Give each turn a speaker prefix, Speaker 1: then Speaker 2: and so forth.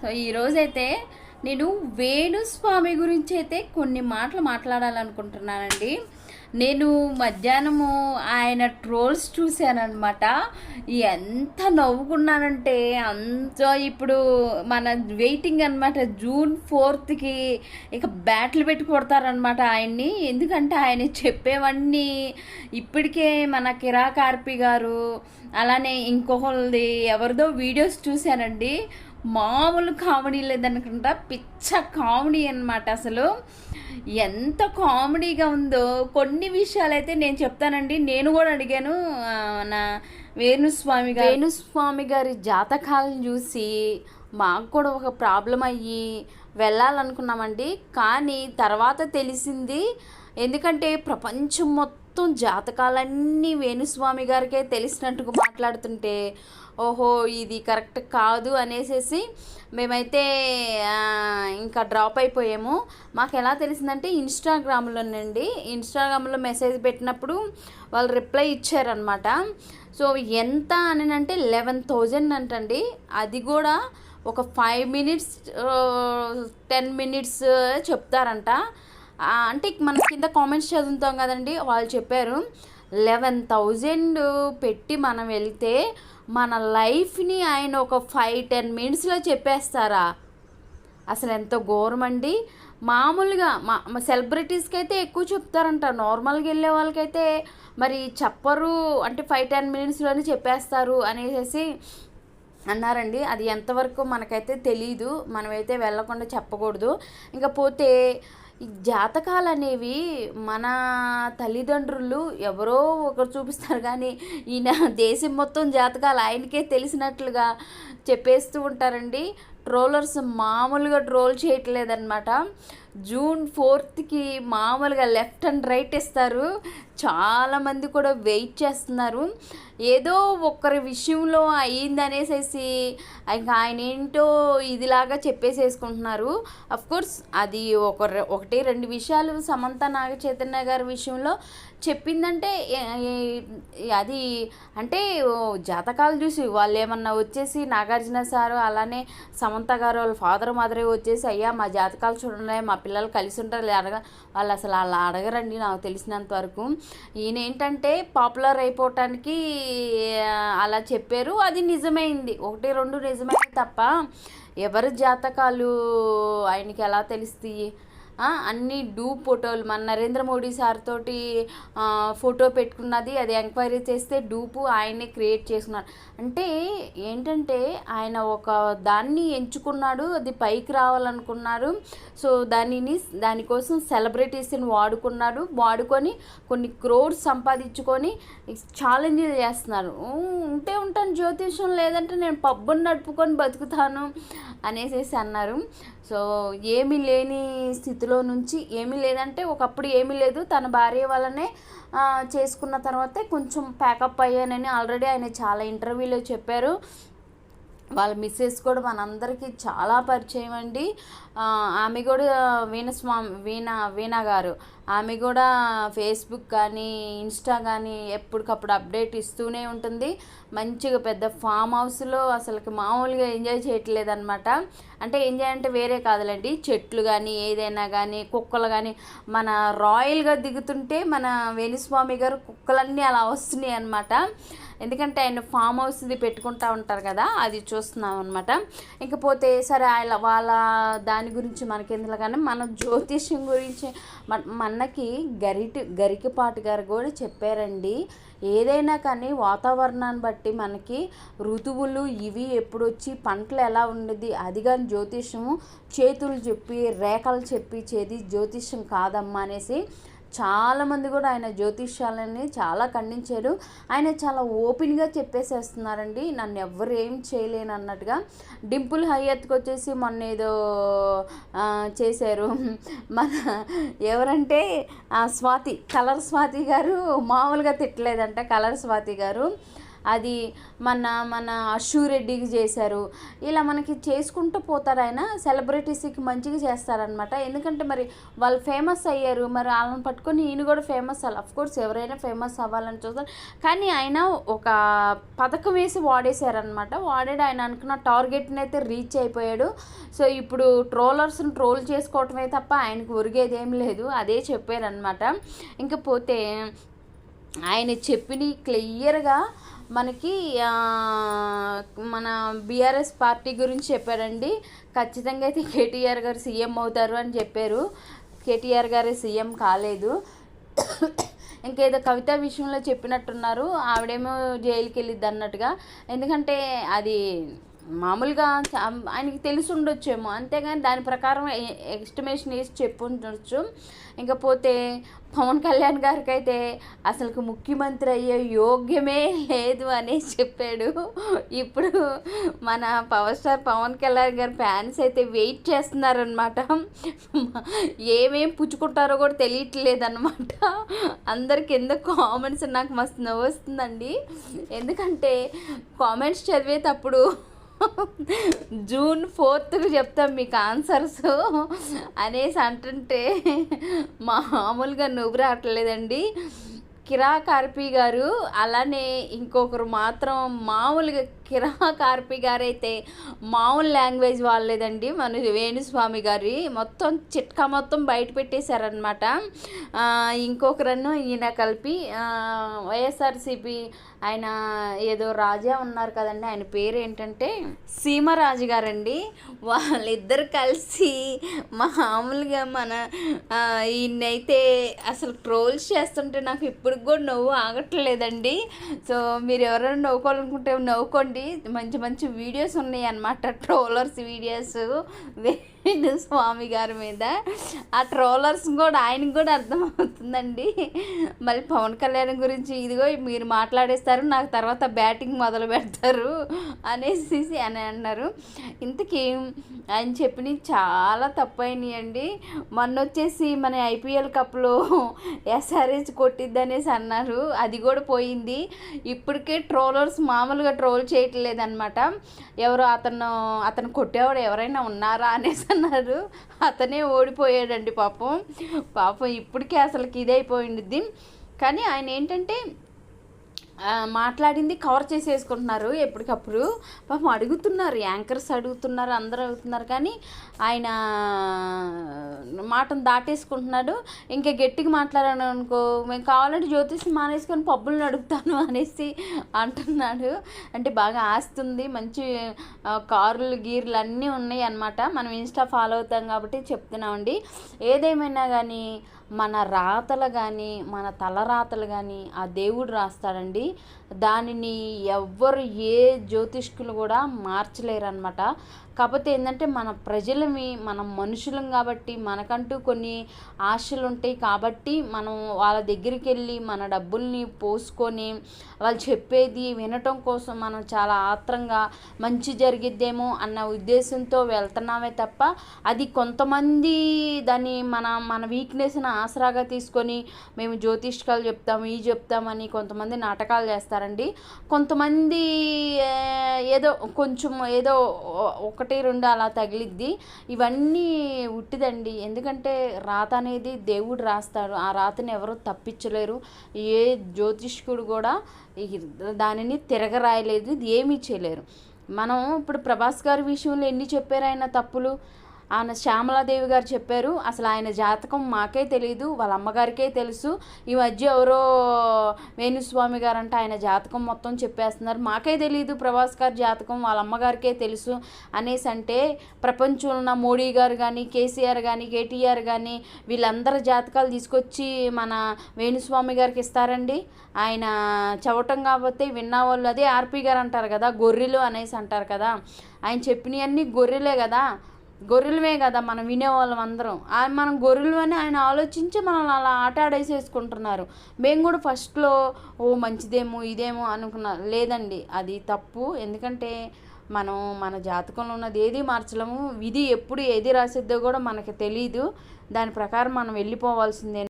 Speaker 1: So ఈరోజైతే నేను వేణుస్వామి గురించి అయితే కొన్ని మాటలు మాట్లాడాలనుకుంటున్నానండి. నేను మధ్యాహ్నము ఆయన ట్రోల్స్ చూశానమాట ఎంత నవ్వుకున్నానంటే అంత ఇప్పుడు మన వెయిటింగ్ అనమాట జూన్ ఫోర్త్కి ఇక బ్యాట్లు పెట్టి కొడతారనమాట ఆయన్ని. ఎందుకంటే ఆయన చెప్పేవన్నీ ఇప్పటికే మన కిరాకార్పి గారు అలానే ఇంకొకరిది ఎవరిదో వీడియోస్ చూశానండి. మామూలు కామెడీ లేదనుకుంటా పిచ్చ కామెడీ అనమాట అసలు. ఎంత కామెడీగా ఉందో. కొన్ని విషయాలైతే నేను చెప్తానండి. నేను కూడా అడిగాను నా వేణుస్వామి గారు. వేణుస్వామి గారి జాతకాలను చూసి మాకు కూడా ఒక ప్రాబ్లం అయ్యి వెళ్ళాలనుకున్నామండి. కానీ తర్వాత తెలిసింది ఎందుకంటే ప్రపంచం మొత్తం మొత్తం జాతకాలన్నీ వేణుస్వామి గారికే తెలిసినట్టుగా మాట్లాడుతుంటే ఓహో ఇది కరెక్ట్ కాదు అనేసేసి మేమైతే ఇంకా డ్రాప్ అయిపోయాము. మాకు ఎలా తెలిసిందంటే ఇన్స్టాగ్రామ్లోనండి ఇన్స్టాగ్రామ్లో మెసేజ్ పెట్టినప్పుడు వాళ్ళు రిప్లై ఇచ్చారనమాట సో ఎంత అని అంటే లెవెన్ థౌజండ్ అంటండి. అది కూడా ఒక ఫైవ్ మినిట్స్ టెన్ మినిట్స్ చెప్తారంట. అంటే మన కింద కామెంట్స్ చదువుతాం కదండి వాళ్ళు చెప్పారు లెవెన్ థౌజండ్ పెట్టి మనం వెళ్తే మన లైఫ్ని ఆయన ఒక ఫైవ్ టెన్ మినిట్స్లో చెప్పేస్తారా? అసలు ఎంత ఘోరం అండి. మామూలుగా మా సెలబ్రిటీస్కి అయితే ఎక్కువ చెప్తారంట. నార్మల్గా వెళ్ళే వాళ్ళకైతే మరి చెప్పరు అంటే ఫైవ్ టెన్ మినిట్స్లోనే చెప్పేస్తారు అనేసి అన్నారండి. అది ఎంతవరకు మనకైతే తెలీదు మనమైతే వెళ్ళకుండా చెప్పకూడదు. ఇంకా పోతే జాతకాలు అనేవి మన తల్లిదండ్రులు ఎవరో ఒకరు చూపిస్తారు కానీ ఈయన దేశం మొత్తం జాతకాలు ఆయనకే తెలిసినట్లుగా చెప్పేస్తూ ఉంటారండి. ట్రోలర్స్ మామూలుగా ట్రోల్ చేయట్లేదన్నమాట. జూన్ ఫోర్త్కి మామూలుగా లెఫ్ట్ అండ్ రైట్ ఇస్తారు చాలామంది కూడా వెయిట్ చేస్తున్నారు. ఏదో ఒక్కరి విషయంలో అయ్యింది అనేసేసి ఇంకా ఆయన ఏంటో ఇదిలాగా చెప్పేసేసుకుంటున్నారు. కోర్స్ అది ఒక ఒకటి రెండు విషయాలు సమంత నాగ చైతన్య గారి విషయంలో చెప్పిందంటే అది అంటే జాతకాలు చూసి వాళ్ళు ఏమన్నా వచ్చేసి నాగార్జున సారు అలానే సమంత గారు వాళ్ళ ఫాదర్ మదర్ వచ్చేసి అయ్యా మా జాతకాలు చూడండి మా పిల్లలు కలిసి ఉంటారు అడగ వాళ్ళు అసలు అలా అడగరండి నాకు తెలిసినంత వరకు. ఈయన ఏంటంటే పాపులర్ అయిపోవటానికి అలా చెప్పారు. అది నిజమైంది. ఒకటి రెండు నిజమైంది తప్ప ఎవరి జాతకాలు ఆయనకి ఎలా తెలుస్తాయి? అన్ని డూ ఫోటోలు. మన నరేంద్ర మోడీ సార్ తోటి ఫోటో పెట్టుకున్నది అది ఎంక్వైరీ చేస్తే డూపు ఆయనే క్రియేట్ చేసుకున్నాడు అంటే ఏంటంటే ఆయన ఒక దాన్ని ఎంచుకున్నాడు అది పైకి రావాలనుకున్నారు. సో దానిని దానికోసం సెలబ్రిటీస్ని వాడుకున్నాడు. వాడుకొని కొన్ని క్రోడ్స్ సంపాదించుకొని ఛాలెంజ్ చేస్తున్నారు. ఉంటే ఉంటాను జ్యోతిష్యం లేదంటే నేను పబ్బుని నడుపుకొని బతుకుతాను అనేసి అన్నారు. సో ఏమీ లేని స్థితిలో నుంచి ఏమీ లేదంటే ఒకప్పుడు ఏమీ లేదు. తన భార్య వల్లనే చేసుకున్న తర్వాతే కొంచెం ప్యాకప్ అయ్యానని ఆల్రెడీ ఆయన చాలా ఇంటర్వ్యూలో చెప్పారు. వాళ్ళ మిస్సెస్ కూడా మనందరికీ చాలా పరిచయం అండి. ఆమె కూడా వీణస్వామి వీణ వీణ గారు. ఆమె కూడా ఫేస్బుక్ కానీ ఇన్స్టా కానీ ఎప్పటికప్పుడు అప్డేట్ ఇస్తూనే ఉంటుంది. మంచిగా పెద్ద ఫామ్ హౌస్లో అసలుకి మామూలుగా ఎంజాయ్ చేయట్లేదు అనమాట అంటే ఎంజాయ్ అంటే వేరే కాదులేండి. చెట్లు కానీ ఏదైనా కానీ కుక్కలు కానీ మన రాయల్గా దిగుతుంటే మన వేణుస్వామి గారు కుక్కలన్నీ అలా వస్తున్నాయి అనమాట ఎందుకంటే ఆయన ఫామ్ హౌస్ది పెట్టుకుంటా ఉంటారు కదా అది చూస్తున్నాం అనమాట ఇకపోతే సరే ఆయన వాళ్ళ దాని దాని గురించి మనకెందులో కానీ మన జ్యోతిష్యం గురించి మన మనకి గరిటి గరికపాటి గారు కూడా చెప్పారండి. ఏదైనా కానీ వాతావరణాన్ని బట్టి మనకి ఋతువులు ఇవి ఎప్పుడు వచ్చి పంటలు ఎలా ఉండేది అది కానీ జ్యోతిష్యము చేతులు చెప్పి రేఖలు చెప్పి చేది జ్యోతిష్యం కాదమ్మా అనేసి చాలామంది కూడా ఆయన జ్యోతిష్యాలని చాలా ఖండించారు. ఆయన చాలా ఓపెన్గా చెప్పేసేస్తున్నారండి. నన్ను ఎవ్వరు ఏం చేయలేను అన్నట్టుగా. డింపుల్ హయ్యత్కి వచ్చేసి మొన్న ఏదో చేశారు. మన ఎవరంటే ఆ, స్వాతి కలర్ స్వాతి గారు మామూలుగా తిట్టలేదంట కలర్ స్వాతి గారు. అది మన మన అశు చేశారు. ఇలా మనకి చేసుకుంటూ పోతారు ఆయన సెలబ్రిటీస్కి మంచిగా చేస్తారనమాట ఎందుకంటే మరి వాళ్ళు ఫేమస్ అయ్యారు మరి వాళ్ళని పట్టుకొని ఈయన కూడా ఫేమస్ అవ్వాలి. కోర్స్ ఎవరైనా ఫేమస్ అవ్వాలని చూస్తారు. కానీ ఆయన ఒక పథకం వేసి వాడేశారనమాట వాడాడు ఆయన అనుకున్న టార్గెట్ని అయితే రీచ్ అయిపోయాడు. సో ఇప్పుడు ట్రోలర్స్ని ట్రోల్ చేసుకోవటమే తప్ప ఆయనకు ఒరిగేది ఏం లేదు. అదే చెప్పారనమాట ఇంకపోతే ఆయన చెప్పిన క్లియర్గా మనకి మన బీఆర్ఎస్ పార్టీ గురించి చెప్పారండి. ఖచ్చితంగా అయితే కేటీఆర్ గారు సీఎం అవుతారు అని చెప్పారు. కేటీఆర్ గారే సీఎం కాలేదు. ఇంకేదో కవిత విషయంలో చెప్పినట్టున్నారు. ఆవిడేమో జైలుకి వెళ్ళిద్ది అన్నట్టుగా. ఎందుకంటే అది మామూలుగా ఆయనకి తెలిసి ఉండొచ్చేమో. అంతేగాని దాని ప్రకారం ఎస్టిమేషన్ వేసి చెప్పు ఉండొచ్చు ఇంకపోతే పవన్ కళ్యాణ్ గారికి అయితే అసలు ముఖ్యమంత్రి అయ్యే యోగ్యమే లేదు అనేసి చెప్పాడు. ఇప్పుడు మన పవర్ స్టార్ పవన్ కళ్యాణ్ గారి ఫ్యాన్స్ అయితే వెయిట్ చేస్తున్నారనమాట ఏమేం పుచ్చుకుంటారో కూడా తెలియట్లేదన్నమాట. అందరికి ఎందుకు కామెంట్స్ నాకు మస్తు నవ్వు వస్తుందండి. ఎందుకంటే కామెంట్స్ చదివేటప్పుడు జూన్ ఫోర్త్కు చెప్తాం మీకు ఆన్సర్స్ అనేసి అంటుంటే మామూలుగా నువ్వు రావట్లేదండి. కిరా కార్పీ గారు అలానే ఇంకొకరు మాత్రం మామూలుగా కిరా కార్పి గారైతే మామూలు లాంగ్వేజ్ వాళ్ళేదండి. మన వేణుస్వామి గారి మొత్తం చిట్కా మొత్తం బయట పెట్టేశారనమాట ఇంకొకరన్ను ఈయన కలిపి వైఎస్ఆర్సీపీ ఆయన ఏదో రాజా ఉన్నారు కదండి ఆయన పేరు ఏంటంటే సీమరాజు గారండి. వాళ్ళిద్దరు కలిసి మామూలుగా మన ఈయనైతే అసలు ట్రోల్స్ చేస్తుంటే నాకు ఇప్పుడు కూడా నవ్వు ఆగట్లేదండి. సో మీరు ఎవరైనా నవ్వుకోవాలనుకుంటే నవ్వుకోండి. మంచి మంచి వీడియోస్ ఉన్నాయి అన్నమాట ట్రోలర్స్ వీడియోస్ వేణు స్వామి గారి మీద. ఆ ట్రోలర్స్ కూడా ఆయనకు కూడా అర్థమవుతుందండి మళ్ళీ పవన్ కళ్యాణ్ గురించి ఇదిగో మీరు మాట్లాడేస్తారు నాకు తర్వాత బ్యాటింగ్ మొదలు పెడతారు అనేసి అని అన్నారు. ఇంతకీ ఆయన చెప్పినవి చాలా తప్పైనాయి మొన్న వచ్చేసి మన ఐపీఎల్ కప్లో ఎస్ఆర్హెచ్ కొట్టిద్ది అనేసి అన్నారు. అది కూడా పోయింది. ఇప్పటికే ట్రోలర్స్ మామూలుగా ట్రోల్ చేయట్లేదనమాట ఎవరు అతను అతను కొట్టేవాడు ఎవరైనా ఉన్నారా అనేసి అన్నారు. అతనే ఓడిపోయాడండి పాపం. పాపం ఇప్పటికే అసలుకి ఇదైపోయింది. కానీ ఆయన ఏంటంటే మాట్లాడింది కవర్ చేసేసుకుంటున్నారు ఎప్పటికప్పుడు. పాపం అడుగుతున్నారు యాంకర్స్ అడుగుతున్నారు అందరూ అడుగుతున్నారు కానీ ఆయన మాటను దాటేసుకుంటున్నాడు. ఇంకా గట్టిగా మాట్లాడాను అనుకో మేము కావాలంటే జ్యోతిష్ మానేసుకొని పబ్బులను అడుగుతాను అనేసి అంటున్నాడు. అంటే బాగా ఆస్తుంది మంచి కారులు గీర్లు అన్నీ ఉన్నాయి అన్నమాట. మనం ఇన్స్టా ఫాలో అవుతాం కాబట్టి చెప్తున్నామండి. ఏదేమైనా కానీ మన రాతలు కానీ మన తలరాతలు కానీ ఆ దేవుడు రాస్తాడండి. దానిని ఎవ్వరు ఏ జ్యోతిష్కులు కూడా మార్చలేరు అనమాట కాకపోతే ఏంటంటే మన ప్రజలమి మనం మనుషులం కాబట్టి మనకంటూ కొన్ని ఆశలు ఉంటాయి కాబట్టి మనం వాళ్ళ దగ్గరికి వెళ్ళి మన డబ్బుల్ని పోసుకొని వాళ్ళు చెప్పేది వినటం కోసం మనం చాలా ఆత్రంగా మంచి జరిగిద్దేమో అన్న ఉద్దేశంతో వెళ్తున్నామే తప్ప అది కొంతమంది దాన్ని మన మన వీక్నెస్ని ఆసరాగా తీసుకొని మేము జ్యోతిష్కాలు చెప్తాము ఈ చెప్తామని కొంతమంది నాటకాలు చేస్తారండి. కొంతమంది ఏదో కొంచెం ఏదో ఒకటి రెండు అలా తగిలిద్ది. ఇవన్నీ ఉట్టిదండి. ఎందుకంటే రాత అనేది దేవుడు రాస్తాడు. ఆ రాతని ఎవరు తప్పించలేరు. ఏ జ్యోతిష్కుడు కూడా దానిని తిరగరాయలేదు ఇది ఏమీ చేయలేరు. మనం ఇప్పుడు ప్రభాస్ గారి విషయంలో ఎన్ని చెప్పారు ఆయన తప్పులు? ఆయన శ్యామలాదేవి గారు చెప్పారు అసలు ఆయన జాతకం మాకే తెలియదు వాళ్ళ అమ్మగారికే తెలుసు. ఈ మధ్య ఎవరో వేణుస్వామి గారు అంటే ఆయన జాతకం మొత్తం చెప్పేస్తున్నారు. మాకే తెలియదు ప్రభాస్ గారి జాతకం వాళ్ళ అమ్మగారికే తెలుసు అనేసి అంటే ప్రపంచంలో ఉన్న మోడీ గారు కానీ కేసీఆర్ కానీ కేటీఆర్ కానీ వీళ్ళందరి జాతకాలు తీసుకొచ్చి మన వేణుస్వామి గారికి ఇస్తారండి. ఆయన చవటం కాబట్టి విన్న వాళ్ళు అదే ఆర్పి గారు అంటారు కదా గొర్రెలు అనేసి అంటారు కదా. ఆయన చెప్పినవన్నీ గొర్రెలే కదా. గొర్రెలమే కదా మనం వినేవాళ్ళం అందరం. మనం గొర్రెలు అని ఆయన ఆలోచించి మనల్ని అలా ఆట ఆడేసేసుకుంటున్నారు. మేము కూడా ఫస్ట్లో ఓ మంచిదేమో ఇదేమో అనుకున్నా లేదండి. అది తప్పు. ఎందుకంటే మనం మన జాతకంలో ఉన్నది ఏది మార్చలేము. విధి ఎప్పుడు ఏది రాసిద్దో కూడా మనకి తెలియదు దాని ప్రకారం మనం వెళ్ళిపోవాల్సిందే.